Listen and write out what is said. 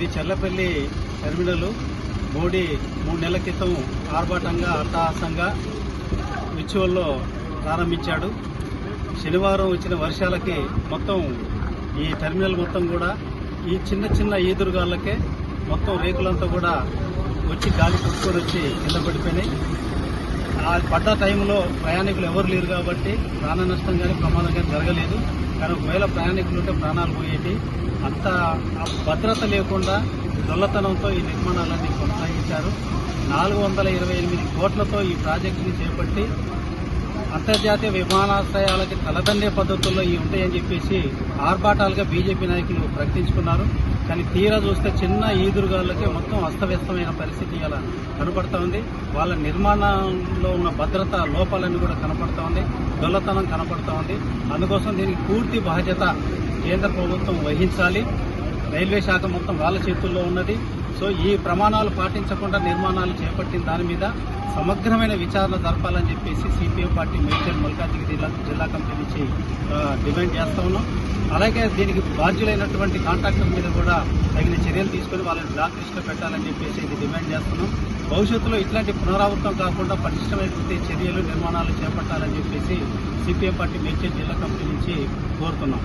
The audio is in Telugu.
ఇది చల్లపల్లి టెర్మినల్. మోడీ మూడు నెలల క్రితం ఆర్భాటంగా అట్టహాసంగా విచువల్లో ప్రారంభించాడు. శనివారం వచ్చిన వర్షాలకి మొత్తం ఈ టెర్మినల్ మొత్తం కూడా ఈ చిన్న చిన్న ఈదురుగాళ్ళకే మొత్తం రేకులంతా కూడా వచ్చి గాలి పుట్టుకొని వచ్చి కింద పడిపోయినాయి. ఆ పడ్డ టైంలో ప్రయాణికులు ఎవరు లేరు కాబట్టి ప్రాణ నష్టం కానీ ప్రమాదం కానీ జరగలేదు. కానీ ఒకవేళ ప్రయాణికులు ఉంటే ప్రాణాలు పోయేటి. అంత భద్రత లేకుండా దొల్లతనంతో ఈ నిర్మాణాలన్నీ కొనసాగించారు. నాలుగు వందల ఇరవై ఎనిమిది కోట్లతో ఈ ప్రాజెక్టుని చేపట్టి అంతర్జాతీయ విమానాశ్రయాలకి తలదండే పద్ధతుల్లో ఇవి ఉంటాయని చెప్పేసి ఆర్భాటాలుగా బీజేపీ నాయకులు ప్రకటించుకున్నారు. కానీ తీరా చూస్తే చిన్న ఈదురుగాళ్ళకి మొత్తం అస్తవ్యస్తమైన పరిస్థితి ఇలా కనపడతా ఉంది. వాళ్ళ నిర్మాణంలో ఉన్న భద్రత లోపాలన్నీ కూడా కనపడతా ఉంది. దొల్లతనం కనపడతా ఉంది. అందుకోసం దీనికి పూర్తి బాధ్యత కేంద్ర ప్రభుత్వం వహించాలి. రైల్వే శాఖ మొత్తం వాళ్ళ చేతుల్లో ఉన్నది. సో ఈ ప్రమాణాలు పాటించకుండా నిర్మాణాలు చేపట్టిన దాని మీద సమగ్రమైన విచారణ జరపాలని చెప్పేసి సిపిఎం పార్టీ మేడ్చల్ మల్కాజ్గిరి జిల్లా జిల్లా కమిటీ నుంచి డిమాండ్ చేస్తా ఉన్నాం. అలాగే దీనికి బాధ్యులైనటువంటి కాంట్రాక్టర్ మీద కూడా తగిన చర్యలు తీసుకొని వాళ్ళని బ్లాక్ లిస్ట్లో పెట్టాలని చెప్పేసి ఇది డిమాండ్ చేస్తున్నాం. భవిష్యత్తులో ఇట్లాంటి పునరావృతం కాకుండా పటిష్టమైనటువంటి చర్యలు నిర్మాణాలు చేపట్టాలని చెప్పేసి సిపిఎం పార్టీ మేడ్చల్ జిల్లా కమిటీ నుంచి కోరుతున్నాం.